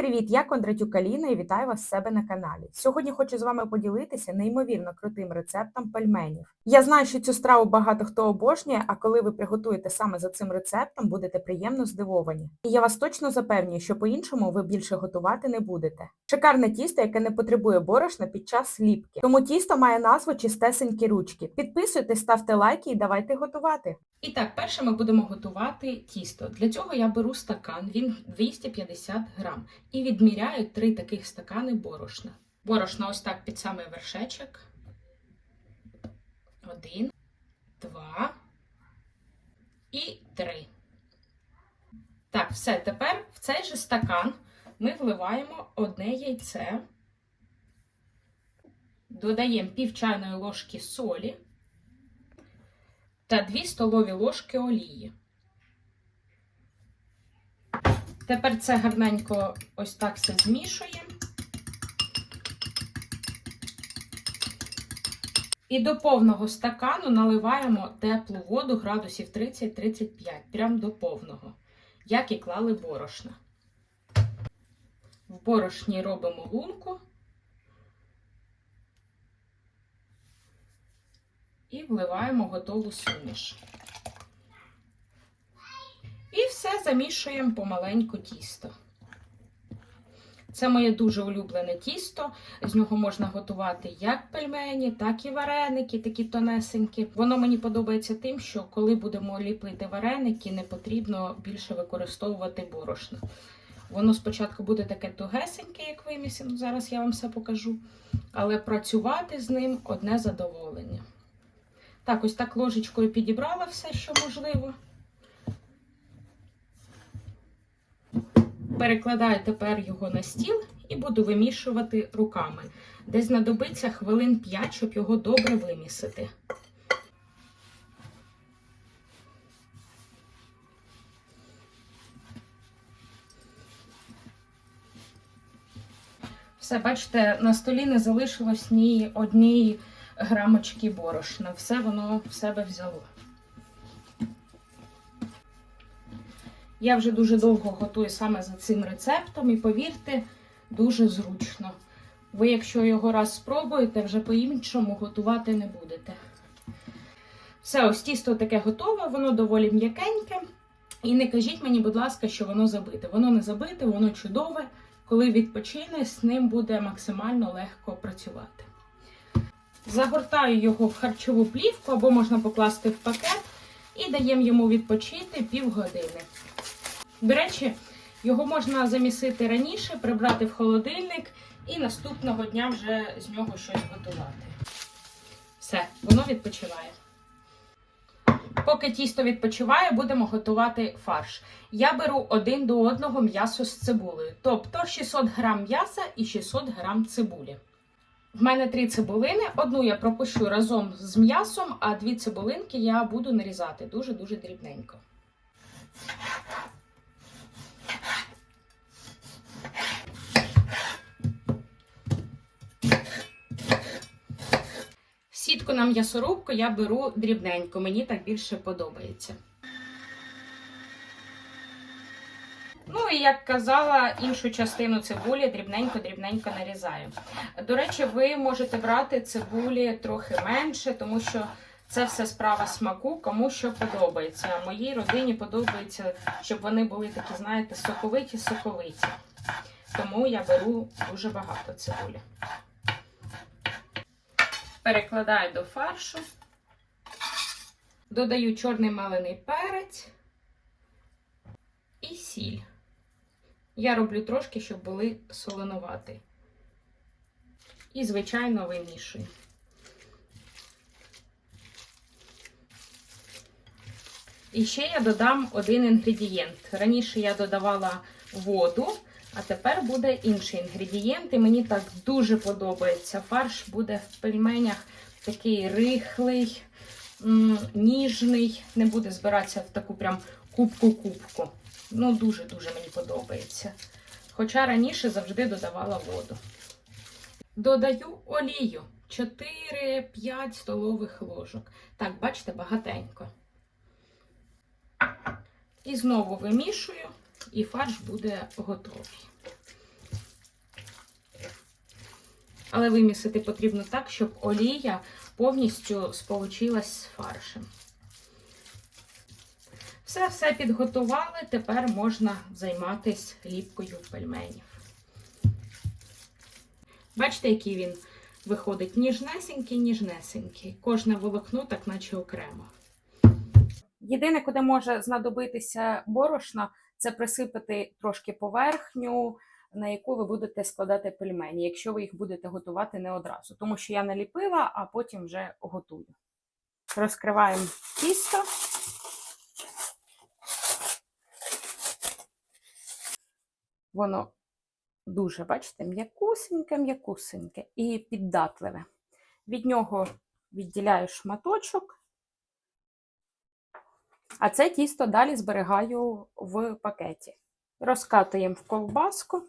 привіт! Я Кондратюк Аліна і вітаю вас з себе на каналі. Сьогодні хочу з вами поділитися неймовірно крутим рецептом пельменів. Я знаю, що цю страву багато хто обожнює, а коли ви приготуєте саме за цим рецептом, будете приємно здивовані. І я вас точно запевнюю, що по-іншому ви більше готувати не будете. Шикарне тісто, яке не потребує борошна під час ліпки. Тому тісто має назву чистесенькі ручки. Підписуйтесь, ставте лайки і давайте готувати. І так, перше ми будемо готувати тісто. Для цього я беру стакан, він 250 грам, і відміряю три таких стакани борошна. Борошна ось так під самий вершечок. Один, два і три. Так, все. Тепер в цей же стакан ми вливаємо одне яйце, додаємо пів чайної ложки солі та 2 столові ложки олії. Тепер це гарненько ось так все змішуємо. І до повного стакану наливаємо теплу воду градусів 30-35, прям до повного, як і клали борошна. В борошні робимо лунку і вливаємо готову суміш. І все замішуємо помаленьку тісто. Це моє дуже улюблене тісто. З нього можна готувати як пельмені, так і вареники, такі тонесенькі. Воно мені подобається тим, що коли будемо ліпити вареники, не потрібно більше використовувати борошно. Воно спочатку буде таке тугесеньке, як вимісено, зараз я вам все покажу. Але працювати з ним одне задоволення. Так, ось так ложечкою підібрала все, що можливо. Перекладаю тепер його на стіл і буду вимішувати руками. Десь знадобиться хвилин 5, щоб його добре вимісити. Все, бачите, на столі не залишилось ні однієї грамочки борошна. Все воно в себе взяло. Я вже дуже довго готую саме за цим рецептом, і повірте, дуже зручно. Ви, якщо його раз спробуєте, вже по-іншому готувати не будете. Все, ось тісто таке готове, воно доволі м'якеньке. І не кажіть мені, будь ласка, що воно забите. Воно не забите, воно чудове. Коли відпочине, з ним буде максимально легко працювати. Загортаю його в харчову плівку або можна покласти в пакет і даємо йому відпочити півгодини. До речі, його можна замісити раніше, прибрати в холодильник і наступного дня вже з нього щось готувати. Все, воно відпочиває. Поки тісто відпочиває, будемо готувати фарш. Я беру один до одного м'ясо з цибулею, тобто 600 грам м'яса і 600 грам цибулі. В мене три цибулини. Одну я пропущу разом з м'ясом, а дві цибулинки я буду нарізати дуже-дуже дрібненько. Сітку на м'ясорубку я беру дрібненько, мені так більше подобається. Ну і як казала, іншу частину цибулі дрібненько-дрібненько нарізаю. До речі, ви можете брати цибулі трохи менше, тому що це все справа смаку, кому що подобається. Моїй родині подобається, щоб вони були такі, знаєте, соковиті-соковиті. Тому я беру дуже багато цибулі. Перекладаю до фаршу, додаю чорний малений перець і сіль. Я роблю трошки, щоб були солонувати. І, звичайно, вимішую. І ще я додам один інгредієнт. Раніше я додавала воду, а тепер буде інший інгредієнт. І мені так дуже подобається. Фарш буде в пельменях такий рихлий, ніжний, не буде збиратися в таку прям кубку-кубку. Ну, дуже-дуже мені подобається. Хоча раніше завжди додавала воду. Додаю олію 4-5 столових ложок. Так, бачите, багатенько. І знову вимішую, і фарш буде готовий. Але вимісити потрібно так, щоб олія повністю сполучилась з фаршем. Все все підготували, тепер можна займатися ліпкою пельменів. Бачите, який він виходить ніжнесенький, ніжнесенький. Кожне волокно, так наче окремо. Єдине, куди може знадобитися борошно, це присипати трошки поверхню, на яку ви будете складати пельмені, якщо ви їх будете готувати не одразу. Тому що я наліпила, а потім вже готую. Розкриваємо тісто. Воно дуже, бачите, м'якусеньке, м'якусеньке і піддатливе. Від нього відділяю шматочок, а це тісто далі зберігаю в пакеті. Розкатуємо в ковбаску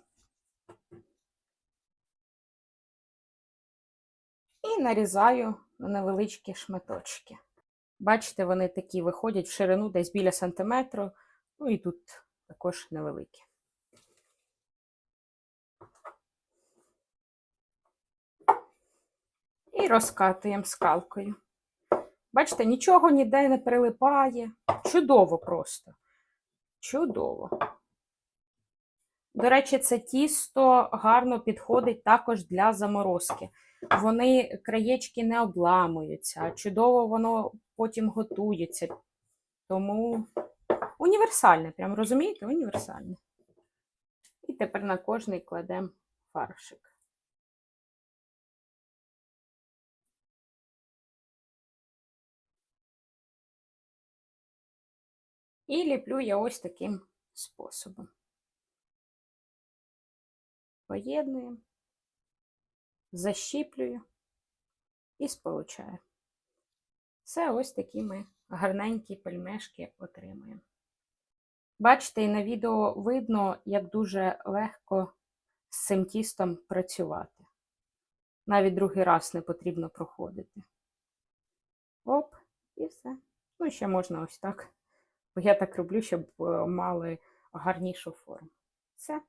і нарізаю на невеличкі шматочки. Бачите, вони такі виходять в ширину десь біля сантиметру, ну і тут також невеликі. І розкатуємо скалкою. Бачите, нічого ніде не прилипає. Чудово просто. Чудово. До речі, це тісто гарно підходить також для заморозки. Вони краєчки не обламуються, чудово воно потім готується. Тому універсальне, прям розумієте, універсальне. І тепер на кожний кладемо фаршик. І ліплю я ось таким способом. Поєднуємо, защіплюю і сполучаю. Все ось такі ми гарненькі пельмешки отримуємо. Бачите, і на відео видно, як дуже легко з цим тістом працювати. Навіть другий раз не потрібно проходити. Оп, і все. Ну, ще можна ось так. Бо я так роблю, щоб е, мали гарнішу форму. Все.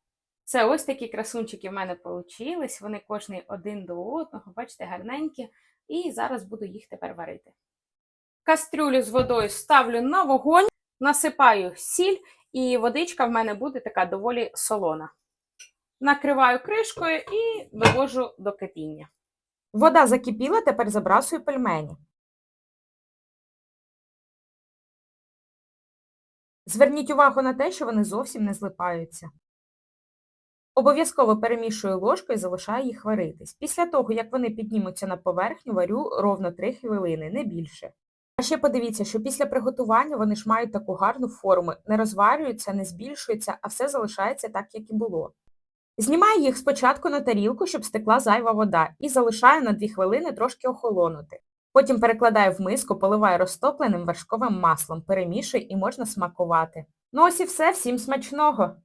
Це ось такі красунчики в мене вийшли. Вони кожний один до одного, бачите, гарненькі. І зараз буду їх тепер варити. Кастрюлю з водою ставлю на вогонь, насипаю сіль, і водичка в мене буде така доволі солона. Накриваю кришкою і довожу до кипіння. Вода закипіла, тепер забрасую пельмені. Зверніть увагу на те, що вони зовсім не злипаються. Обов'язково перемішую ложкою і залишаю їх варитись. Після того, як вони піднімуться на поверхню, варю ровно 3 хвилини, не більше. А ще подивіться, що після приготування вони ж мають таку гарну форму, не розварюються, не збільшуються, а все залишається так, як і було. Знімаю їх спочатку на тарілку, щоб стекла зайва вода, і залишаю на 2 хвилини трошки охолонути. Потім перекладаю в миску, поливаю розтопленим вершковим маслом, перемішую і можна смакувати. Ну ось і все, всім смачного!